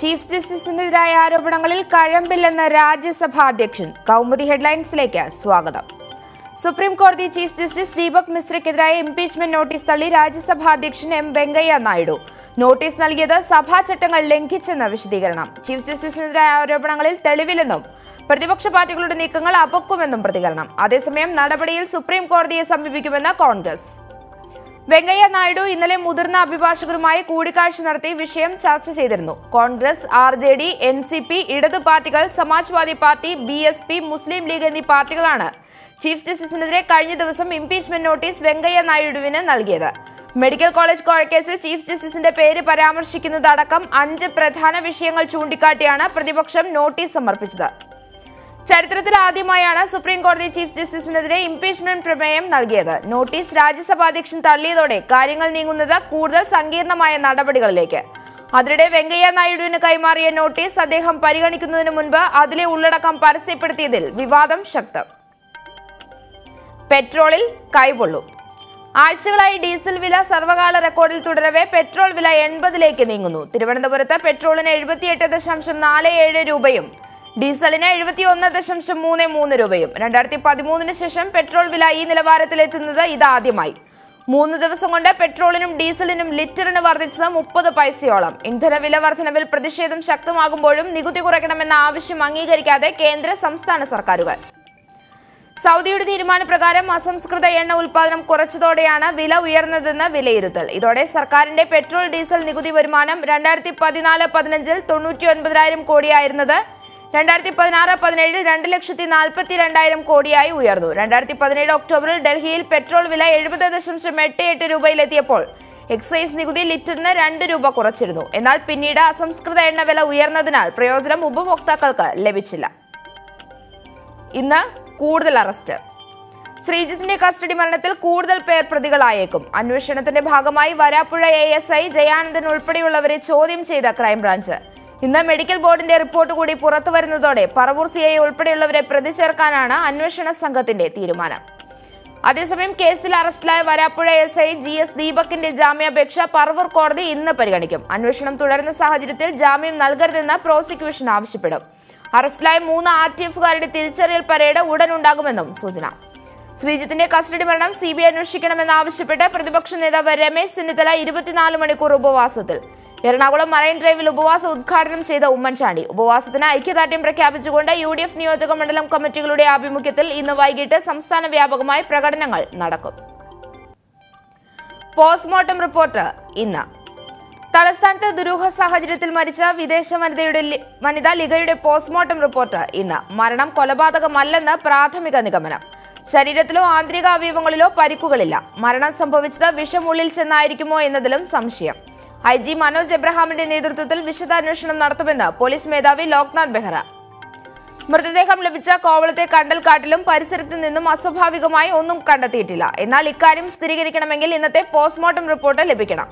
Chief ജസ്റ്റിസിനെതിരായ ആരോപണങ്ങളിൽ കഴമ്പില്ലെന്ന് രാജ്യസഭാ അധ്യക്ഷൻ. കൗമുദി ഹെഡ്ലൈൻസിലേക്ക് സ്വാഗതം. സുപ്രീം കോടതി ചീഫ് ജസ്റ്റിസ് ദീപക് മിശ്രയ്ക്കെതിരായ ഇംപീച്ച്മെന്റ് നോട്ടീസ് തള്ളി രാജ്യസഭാ അധ്യക്ഷൻ എം വെങ്കയ്യ നായിഡു. നോട്ടീസ് നൽകിയത് സഭാ ചട്ടങ്ങൾ ലംഘിച്ചെന്ന വിശദീകരണം. ചീഫ് ജസ്റ്റിസിനെതിരായ ആരോപണങ്ങളിൽ തെളിവില്ലെന്നും പ്രതിപക്ഷ പാർട്ടികളുടെ നീക്കങ്ങൾ അപക്കുമെന്നും പ്രതികരണം. അതേസമയം നടപടിയിൽ സുപ്രീം കോടതിയെ സമീപിക്കുമെന്ന് കോൺഗ്രസ്. വെങ്കയ്യ നായിഡു ഇന്നലെ മുതിർന്ന അഭിഭാഷകരുമായി കൂടിക്കാഴ്ച നടത്തി വിഷയം ചർച്ച ചെയ്തിരുന്നു. Congress R J D N C P ഇടതു പാർട്ടികൾ Samajwadi party B S P Muslim league എന്നീ പാർട്ടികളാണ് ചീഫ് ജസ്റ്റിസിനെതിരെ കഴിഞ്ഞ ദിവസം ഇംപീച്ച്മെന്റ് നോട്ടീസ് വെങ്കയ്യ നായിഡുവിന് നൽകിയത്. മെഡിക്കൽ കോളേജ് കോഴക്കേസിൽ ചീഫ് ജസ്റ്റിസിന്റെ പേര് പരാമർശിക്കുന്നതടക്കം അഞ്ച് പ്രധാന വിഷയങ്ങൾ ചൂണ്ടിക്കാട്ടിയാണ് പ്രതിപക്ഷം നോട്ടീസ് സമർപ്പിച്ചത്. ചരിത്രത്തിൽ ആദ്യമായാണ് സുപ്രീം കോടതി ചീഫ് ജസ്റ്റിസിനെതിരെ ഇംപീച്ച്മെന്റ് പ്രമേയം നൽകിയത്. നോട്ടീസ് രാജ്യസഭാ അധ്യക്ഷൻ തള്ളിയതോടെ കാര്യങ്ങൾ നീങ്ങുന്നത് കൂടുതൽ സങ്കീർണമായ നടപടികളിലേക്ക്. അതിനിടെ വെങ്കയ്യ നായിഡുവിന് കൈമാറിയ നോട്ടീസ് അദ്ദേഹം പരിഗണിക്കുന്നതിന് മുൻപ് അതിലെ ഉള്ളടക്കം പരസ്യപ്പെടുത്തിയതിൽ വിവാദം ശക്തം. പെട്രോളിൽ കൈപൊള്ളു. ആഴ്ചകളായി ഡീസൽ വില സർവകാല റെക്കോർഡിൽ തുടരവെ പെട്രോൾ വില എൺപതിലേക്ക് നീങ്ങുന്നു. തിരുവനന്തപുരത്ത് പെട്രോളിന് എഴുപത്തിയെട്ട് ദശാംശം നാല് ഏഴ് രൂപയും ഡീസലിന് എഴുപത്തി ഒന്ന് ദശാംശം മൂന്ന് മൂന്ന് രൂപയും. രണ്ടായിരത്തി പതിമൂന്നിന് ശേഷം പെട്രോൾ വില ഈ നിലവാരത്തിലെത്തുന്നത് ഇതാദ്യമായി. മൂന്ന് ദിവസം കൊണ്ട് പെട്രോളിനും ഡീസലിനും ലിറ്ററിന് വർദ്ധിച്ചത് മുപ്പത് പൈസയോളം. ഇന്ധന വില വർധനവിൽ പ്രതിഷേധം ശക്തമാകുമ്പോഴും നികുതി കുറയ്ക്കണമെന്ന ആവശ്യം അംഗീകരിക്കാതെ കേന്ദ്ര സംസ്ഥാന സർക്കാരുകൾ. സൗദിയുടെ തീരുമാനപ്രകാരം അസംസ്കൃത എണ്ണ ഉൽപാദനം കുറച്ചതോടെയാണ് വില ഉയർന്നതെന്ന് വിലയിരുത്തൽ. ഇതോടെ സർക്കാരിന്റെ പെട്രോൾ ഡീസൽ നികുതി വരുമാനം രണ്ടായിരത്തി പതിനാല് പതിനഞ്ചിൽ തൊണ്ണൂറ്റി ഒൻപതിനായിരം കോടിയായിരുന്നത് രണ്ടായിരത്തി പതിനാറ് പതിനേഴിൽ രണ്ട് ലക്ഷത്തി നാൽപ്പത്തി രണ്ടായിരം കോടിയായി ഉയർന്നു. രണ്ടായിരത്തി പതിനേഴ് ഒക്ടോബറിൽ ഡൽഹിയിൽ പെട്രോൾ വില എഴുപത് ദശാംശം എട്ട് എട്ട് രൂപയിലെത്തിയപ്പോൾ എക്സൈസ് നികുതി ലിറ്ററിന് രണ്ട് രൂപ കുറച്ചിരുന്നു. എന്നാൽ പിന്നീട് അസംസ്കൃത എണ്ണവില ഉയർന്നതിനാൽ പ്രയോജനം ഉപഭോക്താക്കൾക്ക് ലഭിച്ചില്ല. ഇന്ന് കൂടുതൽ അറസ്റ്റ്. ശ്രീജിത്തിന്റെ കസ്റ്റഡി മരണത്തിൽ കൂടുതൽ പേർ പ്രതികളായേക്കും. അന്വേഷണത്തിന്റെ ഭാഗമായി Varappuzha A S I Jayanandan ഉൾപ്പെടെയുള്ളവരെ ചോദ്യം ചെയ്ത ക്രൈംബ്രാഞ്ച്. ഇന്ന് മെഡിക്കൽ ബോർഡിന്റെ റിപ്പോർട്ട് കൂടി പുറത്തു വരുന്നതോടെ പറവൂർ സി ഐ ഉൾപ്പെടെയുള്ളവരെ പ്രതി ചേർക്കാനാണ് അന്വേഷണ സംഘത്തിന്റെ തീരുമാനം. അതേസമയം കേസിൽ അറസ്റ്റിലായ Varappuzha S I G S ദീപകിന്റെ ജാമ്യാപേക്ഷ പറവൂർ കോടതി ഇന്ന് പരിഗണിക്കും. അന്വേഷണം തുടരുന്ന സാഹചര്യത്തിൽ ജാമ്യം നൽകരുതെന്ന് പ്രോസിക്യൂഷൻ ആവശ്യപ്പെടും. അറസ്റ്റിലായ മൂന്ന് ആർ ടി എഫുകാരുടെ തിരിച്ചറിയൽ പരേഡ് ഉടൻ ഉണ്ടാകുമെന്നും സൂചന. ശ്രീജിത്തിന്റെ കസ്റ്റഡി മരണം സി ബി ഐ അന്വേഷിക്കണമെന്നാവശ്യപ്പെട്ട് പ്രതിപക്ഷ നേതാവ് രമേശ് ചെന്നിത്തല ഇരുപത്തിനാല് മണിക്കൂർ ഉപവാസത്തിൽ എറണാകുളം മറൈൻ ഡ്രൈവിൽ ഉപവാസം ഉദ്ഘാടനം ചെയ്ത ഉമ്മൻചാണ്ടി. ഉപവാസത്തിന് ഐക്യദാർഢ്യം പ്രഖ്യാപിച്ചുകൊണ്ട് യു ഡി എഫ് നിയോജക മണ്ഡലം കമ്മിറ്റികളുടെ ആഭിമുഖ്യത്തിൽ ഇന്ന് വൈകിട്ട് സംസ്ഥാന വ്യാപകമായി പ്രകടനങ്ങൾ നടക്കും. പോസ്റ്റ്മോർട്ടം റിപ്പോർട്ട് ഇന്ന്. തലസ്ഥാനത്ത് ദുരൂഹ സാഹചര്യത്തിൽ മരിച്ച വിദേശ വനിതയുടെ വനിതാ ലിഗയുടെ പോസ്റ്റ്മോർട്ടം റിപ്പോർട്ട് ഇന്ന്. മരണം കൊലപാതകമല്ലെന്ന് പ്രാഥമിക നിഗമനം. ശരീരത്തിലോ ആന്തരിക അവയവങ്ങളിലോ പരിക്കുകളില്ല. മരണം സംഭവിച്ചത് വിഷമുള്ളിൽ ചെന്നായിരിക്കുമോ എന്നതിലും സംശയം. ഐ ജി മനോജ് എബ്രഹാമിന്റെ നേതൃത്വത്തിൽ വിശദാന്വേഷണം നടത്തുമെന്ന് പോലീസ് മേധാവി ലോക്നാഥ് ബെഹ്റ. മൃതദേഹം ലഭിച്ച കോവളത്തെ കണ്ടൽക്കാട്ടിലും പരിസരത്തു നിന്നും അസ്വാഭാവികമായി ഒന്നും കണ്ടെത്തിയിട്ടില്ല. എന്നാൽ ഇക്കാര്യം സ്ഥിരീകരിക്കണമെങ്കിൽ ഇന്നത്തെ പോസ്റ്റ്മോർട്ടം റിപ്പോർട്ട് ലഭിക്കണം.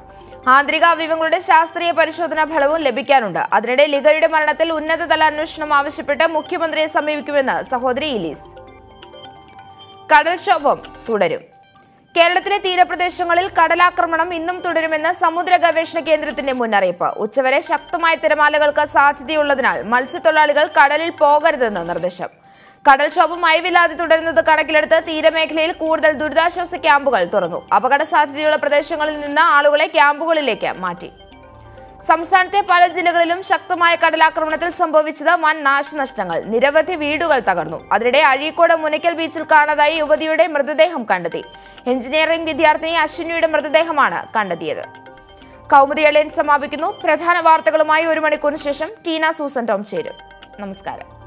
ആന്തരിക അവയവങ്ങളുടെ ശാസ്ത്രീയ പരിശോധനാ ഫലവും ലഭിക്കാനുണ്ട്. അതിനിടെ ലിഗയുടെ മരണത്തിൽ ഉന്നതതല അന്വേഷണം ആവശ്യപ്പെട്ട് മുഖ്യമന്ത്രിയെ സമീപിക്കുമെന്ന് സഹോദരി ഇലീസ്. കടൽക്ഷോഭം തുടരും. കേരളത്തിലെ തീരപ്രദേശങ്ങളിൽ കടലാക്രമണം ഇന്നും തുടരുമെന്ന് സമുദ്ര ഗവേഷണ കേന്ദ്രത്തിന്റെ മുന്നറിയിപ്പ്. ഉച്ചവരെ ശക്തമായ തിരമാലകൾക്ക് സാധ്യതയുള്ളതിനാൽ മത്സ്യത്തൊഴിലാളികൾ കടലിൽ പോകരുതെന്ന് നിർദ്ദേശം. കടൽക്ഷോഭം അയവില്ലാതെ തുടരുന്നത് കണക്കിലെടുത്ത് തീരമേഖലയിൽ കൂടുതൽ ദുരിതാശ്വാസ ക്യാമ്പുകൾ തുറന്നു. അപകട സാധ്യതയുള്ള പ്രദേശങ്ങളിൽ നിന്ന് ആളുകളെ ക്യാമ്പുകളിലേക്ക് മാറ്റി. സംസ്ഥാനത്തെ പല ജില്ലകളിലും ശക്തമായ കടലാക്രമണത്തിൽ സംഭവിച്ചത് വൻ നാശനഷ്ടങ്ങൾ. നിരവധി വീടുകൾ തകർന്നു. അതിനിടെ അഴീക്കോട് മുനയ്ക്കൽ ബീച്ചിൽ കാണാതായി യുവതിയുടെ മൃതദേഹം കണ്ടെത്തി. എഞ്ചിനീയറിംഗ് വിദ്യാർത്ഥിനി അശ്വിനിയുടെ മൃതദേഹമാണ് കണ്ടെത്തിയത്. കൗമുദി എളിയൻ സമാപിക്കുന്നു. പ്രധാന വാർത്തകളുമായി ഒരു മണിക്കൂറിന് ശേഷം ടീന സൂസൻ ടോം ചേരും. നമസ്കാരം.